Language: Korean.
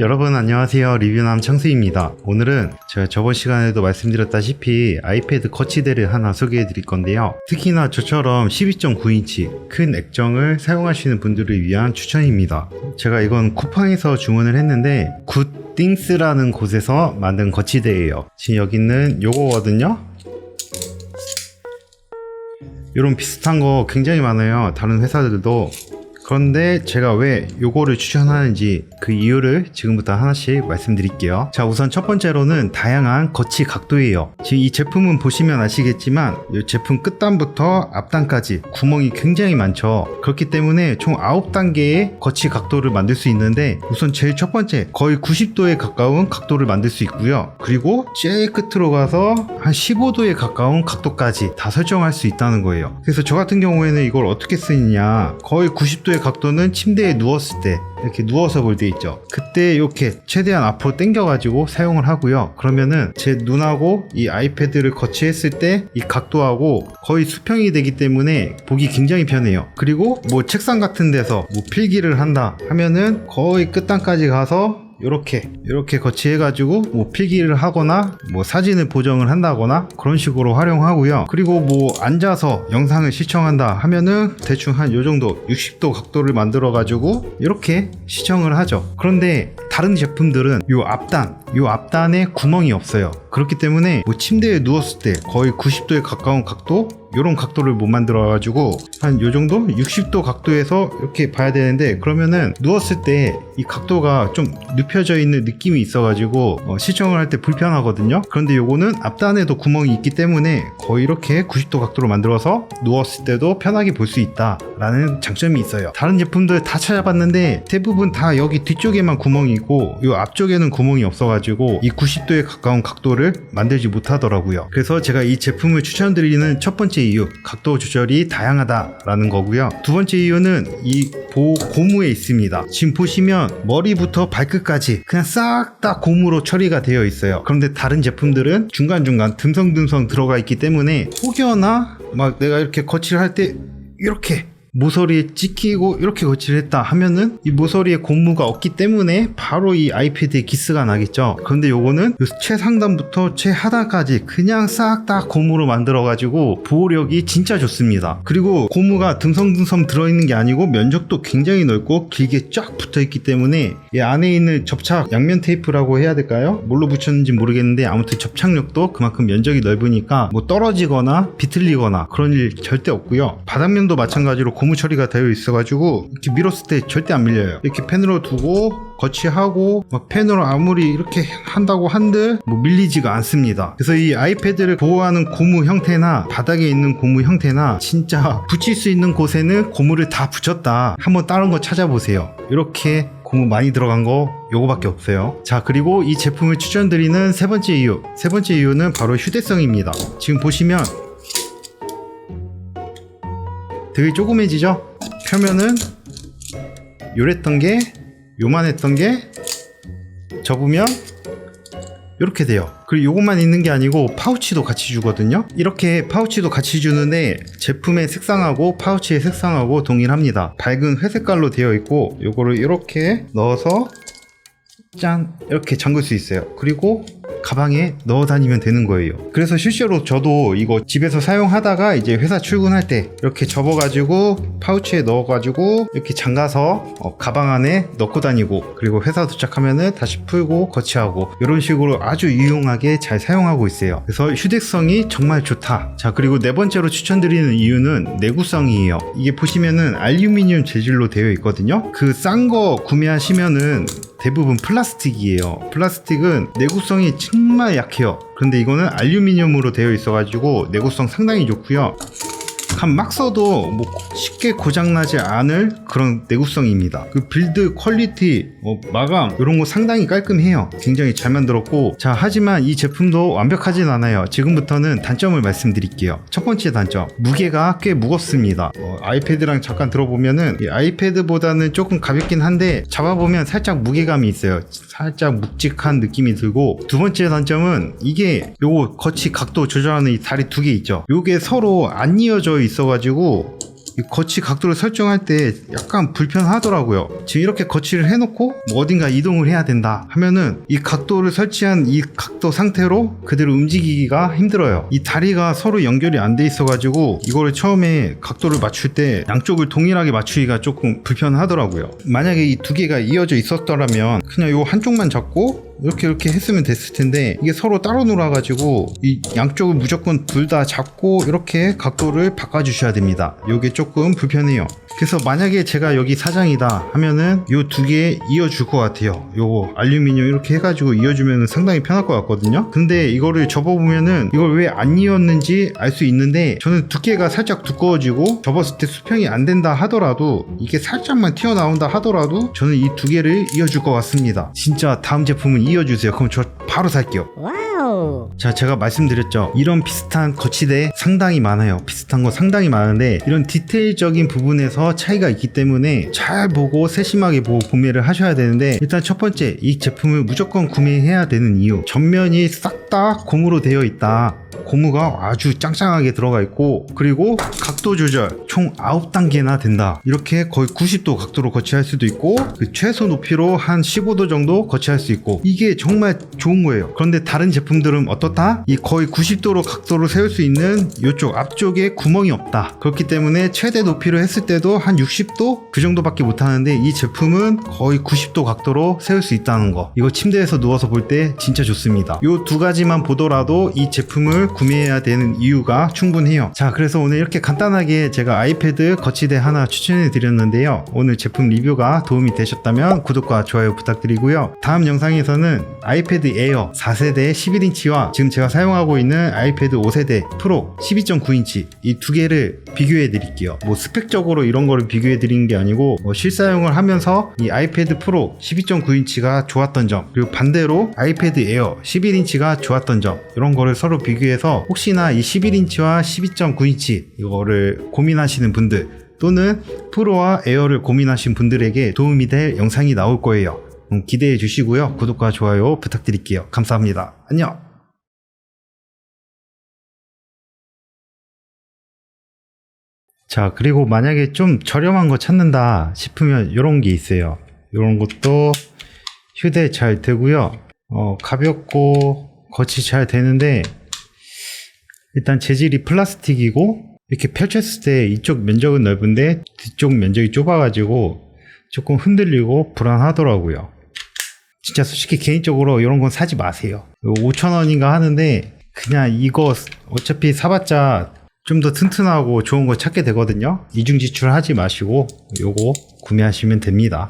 여러분 안녕하세요. 리뷰남 창수입니다. 오늘은 제가 저번 시간에도 말씀드렸다시피 아이패드 거치대를 하나 소개해 드릴 건데요. 특히나 저처럼 12.9인치 큰 액정을 사용하시는 분들을 위한 추천입니다. 제가 이건 쿠팡에서 주문을 했는데 굿띵스라는 곳에서 만든 거치대예요. 지금 여기 있는 요거거든요. 이런 비슷한 거 굉장히 많아요. 다른 회사들도 그런데 제가 왜 요거를 추천하는지 그 이유를 지금부터 하나씩 말씀드릴게요. 자, 우선 첫 번째로는 다양한 거치 각도예요. 지금 이 제품은 보시면 아시겠지만 이 제품 끝단부터 앞단까지 구멍이 굉장히 많죠. 그렇기 때문에 총 9단계의 거치 각도를 만들 수 있는데 우선 제일 첫 번째 거의 90도에 가까운 각도를 만들 수 있고요. 그리고 제일 끝으로 가서 한 15도에 가까운 각도까지 다 설정할 수 있다는 거예요. 그래서 저 같은 경우에는 이걸 어떻게 쓰느냐 거의 90도 의 각도는 침대에 누웠을 때 이렇게 누워서 볼 때 있죠. 그때 이렇게 최대한 앞으로 당겨 가지고 사용을 하고요. 그러면은 제 눈하고 이 아이패드를 거치했을 때 이 각도하고 거의 수평이 되기 때문에 보기 굉장히 편해요. 그리고 뭐 책상 같은 데서 뭐 필기를 한다 하면은 거의 끝단까지 가서 이렇게 이렇게 거치해가지고 뭐 필기를 하거나 뭐 사진을 보정을 한다거나 그런 식으로 활용하고요. 그리고 뭐 앉아서 영상을 시청한다 하면은 대충 한 요 정도 60도 각도를 만들어가지고 이렇게 시청을 하죠. 그런데 다른 제품들은 요 앞단 요 앞단에 구멍이 없어요. 그렇기 때문에 뭐 침대에 누웠을 때 거의 90도에 가까운 각도 이런 각도를 못 만들어 가지고 한 요 정도? 60도 각도에서 이렇게 봐야 되는데 그러면은 누웠을 때 이 각도가 좀 눕혀져 있는 느낌이 있어 가지고 어, 시청을 할 때 불편하거든요. 그런데 요거는 앞단에도 구멍이 있기 때문에 거의 이렇게 90도 각도로 만들어서 누웠을 때도 편하게 볼 수 있다 라는 장점이 있어요. 다른 제품들 다 찾아봤는데 대부분 다 여기 뒤쪽에만 구멍이 있고 요 앞쪽에는 구멍이 없어 가지고 이 90도에 가까운 각도를 만들지 못하더라고요. 그래서 제가 이 제품을 추천드리는 첫 번째 이유 각도 조절이 다양하다라는 거고요. 두 번째 이유는 이 보 고무에 있습니다. 지금 보시면 머리부터 발끝까지 그냥 싹 다 고무로 처리가 되어 있어요. 그런데 다른 제품들은 중간중간 듬성듬성 들어가 있기 때문에 혹여나 막 내가 이렇게 거치를 할 때 이렇게 모서리에 찍히고 이렇게 거치를 했다 하면은 이 모서리에 고무가 없기 때문에 바로 이 아이패드에 기스가 나겠죠. 그런데 요거는 요 최상단부터 최하단까지 그냥 싹 다 고무로 만들어 가지고 보호력이 진짜 좋습니다. 그리고 고무가 듬성듬성 들어있는 게 아니고 면적도 굉장히 넓고 길게 쫙 붙어 있기 때문에 이 안에 있는 접착 양면 테이프라고 해야 될까요? 뭘로 붙였는지 모르겠는데 아무튼 접착력도 그만큼 면적이 넓으니까 뭐 떨어지거나 비틀리거나 그런 일 절대 없고요. 바닥면도 마찬가지로 고무 처리가 되어 있어가지고 이렇게 밀었을 때 절대 안 밀려요. 이렇게 펜으로 두고 거치하고 막 펜으로 아무리 이렇게 한다고 한들 뭐 밀리지가 않습니다. 그래서 이 아이패드를 보호하는 고무 형태나 바닥에 있는 고무 형태나 진짜 붙일 수 있는 곳에는 고무를 다 붙였다. 한번 다른 거 찾아보세요. 이렇게 고무 많이 들어간 거 요거밖에 없어요. 자, 그리고 이 제품을 추천드리는 세 번째 이유. 세 번째 이유는 바로 휴대성입니다. 지금 보시면 되게 조그매지죠? 펴면은 요랬던 게 요만했던 게 접으면 이렇게 돼요. 그리고 요것만 있는 게 아니고 파우치도 같이 주거든요. 이렇게 파우치도 같이 주는데 제품의 색상하고 파우치의 색상하고 동일합니다. 밝은 회색깔로 되어 있고 요거를 이렇게 넣어서 짠 이렇게 잠글 수 있어요. 그리고 가방에 넣어 다니면 되는 거예요. 그래서 실제로 저도 이거 집에서 사용하다가 이제 회사 출근할 때 이렇게 접어가지고 파우치에 넣어가지고 이렇게 잠가서 어, 가방 안에 넣고 다니고 그리고 회사 도착하면은 다시 풀고 거치하고 이런 식으로 아주 유용하게 잘 사용하고 있어요. 그래서 휴대성이 정말 좋다. 자 그리고 네 번째로 추천드리는 이유는 내구성이에요. 이게 보시면은 알루미늄 재질로 되어 있거든요. 그 싼 거 구매하시면은 대부분 플라스틱이에요. 플라스틱은 내구성이 정말 약해요. 그런데 이거는 알루미늄으로 되어 있어가지고 내구성 상당히 좋고요. 한막 써도 뭐 쉽게 고장나지 않을 그런 내구성입니다. 그 빌드 퀄리티, 뭐 마감 이런 거 상당히 깔끔해요. 굉장히 잘 만들었고 자 하지만 이 제품도 완벽하진 않아요. 지금부터는 단점을 말씀드릴게요. 첫 번째 단점 무게가 꽤 무겁습니다. 어, 아이패드랑 잠깐 들어보면은 이 아이패드보다는 조금 가볍긴 한데 잡아보면 살짝 무게감이 있어요. 살짝 묵직한 느낌이 들고 두 번째 단점은 이게 요거 거치 각도 조절하는 이 다리 두 개 있죠. 요게 서로 안 이어져 있 어가지고 이 거치 각도를 설정할 때 약간 불편하더라고요. 지금 이렇게 거치를 해놓고 뭐 어딘가 이동을 해야 된다 하면은 이 각도를 설치한 이 각도 상태로 그대로 움직이기가 힘들어요. 이 다리가 서로 연결이 안 돼 있어 가지고 이거를 처음에 각도를 맞출 때 양쪽을 동일하게 맞추기가 조금 불편하더라고요. 만약에 이 두 개가 이어져 있었더라면 그냥 요 한쪽만 잡고 이렇게 이렇게 했으면 됐을 텐데 이게 서로 따로 놀아가지고 이 양쪽을 무조건 둘 다 잡고 이렇게 각도를 바꿔주셔야 됩니다. 요게 조금 불편해요. 그래서 만약에 제가 여기 사장이다 하면은 요 두 개 이어줄 것 같아요. 요거 알루미늄 이렇게 해가지고 이어주면 상당히 편할 것 같거든요. 근데 이거를 접어보면은 이걸 왜 안 이었는지 알 수 있는데 저는 두께가 살짝 두꺼워지고 접었을 때 수평이 안 된다 하더라도 이게 살짝만 튀어나온다 하더라도 저는 이 두 개를 이어줄 것 같습니다. 진짜 다음 제품은 이어주세요. 그럼 저 바로 살게요. 와 우. 자, 제가 말씀드렸죠. 이런 비슷한 거치대 상당히 많아요. 비슷한 거 상당히 많은데 이런 디테일적인 부분에서 차이가 있기 때문에 잘 보고 세심하게 보고 구매를 하셔야 되는데 일단 첫 번째 이 제품을 무조건 구매해야 되는 이유 전면이 싹 다 고무로 되어 있다. 고무가 아주 짱짱하게 들어가 있고 그리고 각도 조절 총 9단계나 된다 이렇게 거의 90도 각도로 거치할 수도 있고 그 최소 높이로 한 15도 정도 거치할 수 있고 이게 정말 좋은 거예요 그런데 다른 제품 들은 어떻다? 이 거의 90도로 각도를 세울 수 있는 이쪽 앞쪽에 구멍이 없다. 그렇기 때문에 최대 높이로 했을 때도 한 60도? 그 정도밖에 못 하는데 이 제품은 거의 90도 각도로 세울 수 있다는 거. 이거 침대에서 누워서 볼 때 진짜 좋습니다. 요두 가지만 보더라도 이 제품을 구매해야 되는 이유가 충분해요. 자 그래서 오늘 이렇게 간단하게 제가 아이패드 거치대 하나 추천해 드렸는데요. 오늘 제품 리뷰가 도움이 되셨다면 구독과 좋아요 부탁드리고요. 다음 영상에서는 아이패드 에어 4세대 11 인치와 지금 제가 사용하고 있는 아이패드 5세대 프로 12.9인치 이 두 개를 비교해 드릴게요 뭐 스펙적으로 이런 거를 비교해 드리는 게 아니고 뭐 실사용을 하면서 이 아이패드 프로 12.9인치가 좋았던 점 그리고 반대로 아이패드 에어 11인치가 좋았던 점 이런 거를 서로 비교해서 혹시나 이 11인치와 12.9인치 이거를 고민하시는 분들 또는 프로와 에어를 고민하신 분들에게 도움이 될 영상이 나올 거예요. 음, 기대해 주시고요. 구독과 좋아요 부탁드릴게요. 감사합니다. 안녕! 자, 그리고 만약에 좀 저렴한 거 찾는다 싶으면 이런 게 있어요. 이런 것도 휴대 잘 되고요. 어, 가볍고 거치 잘 되는데 일단 재질이 플라스틱이고 이렇게 펼쳤을 때 이쪽 면적은 넓은데 뒤쪽 면적이 좁아가지고 조금 흔들리고 불안하더라고요. 진짜 솔직히 개인적으로 이런 건 사지 마세요. 5천원인가 하는데 그냥 이거 어차피 사봤자 좀 더 튼튼하고 좋은 거 찾게 되거든요. 이중 지출 하지 마시고 요거 구매하시면 됩니다.